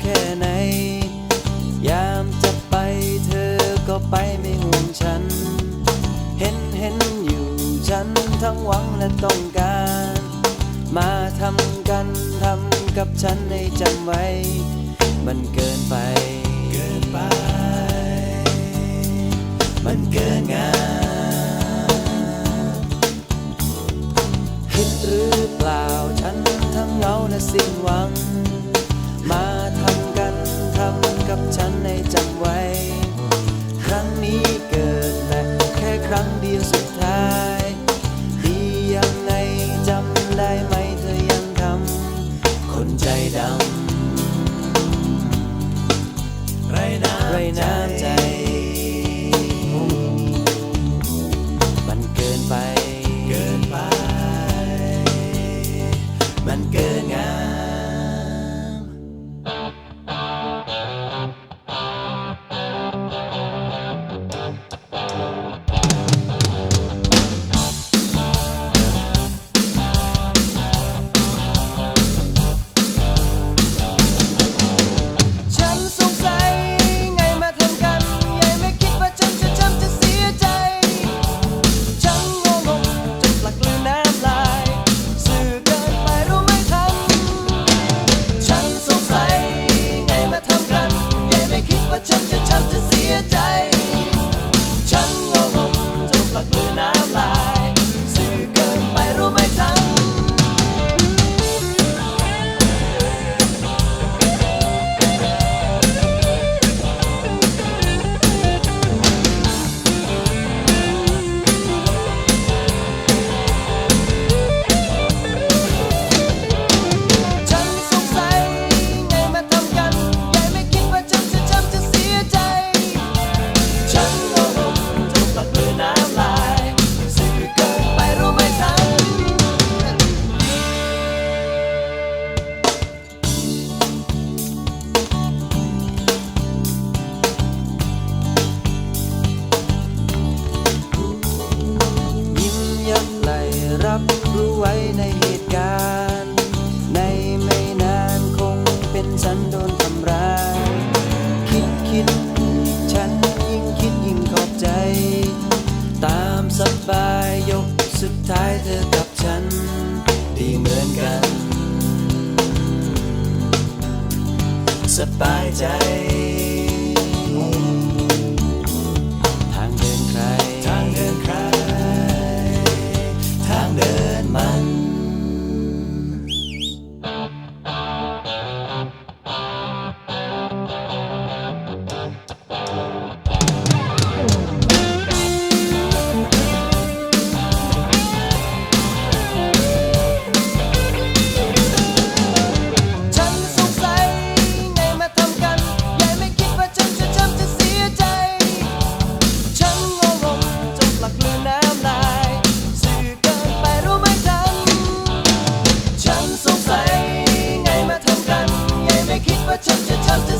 แค่ไหน ยามจะไปเธอก็ไปไม่ห่วงฉัน เห็นเห็นอยู่ฉันทั้งหวังและต้องการ มาทำกันทำกับฉันให้จำไว้ มันเกินไป เกินไป มันเกินงามคิดหรือเปล่าฉันทั้งเหงาและสิ้นหวัง มันเกิน รับรู้ไว้ในเหตุการณ์ ในไม่นานคงเป็นฉันโดนทำร้าย คิดคิด ฉันยิ่งคิดยิ่งขอบใจ ตามสบายยกสุดท้ายเธอกับฉันดีเหมือนกัน สบายใจ toast to toast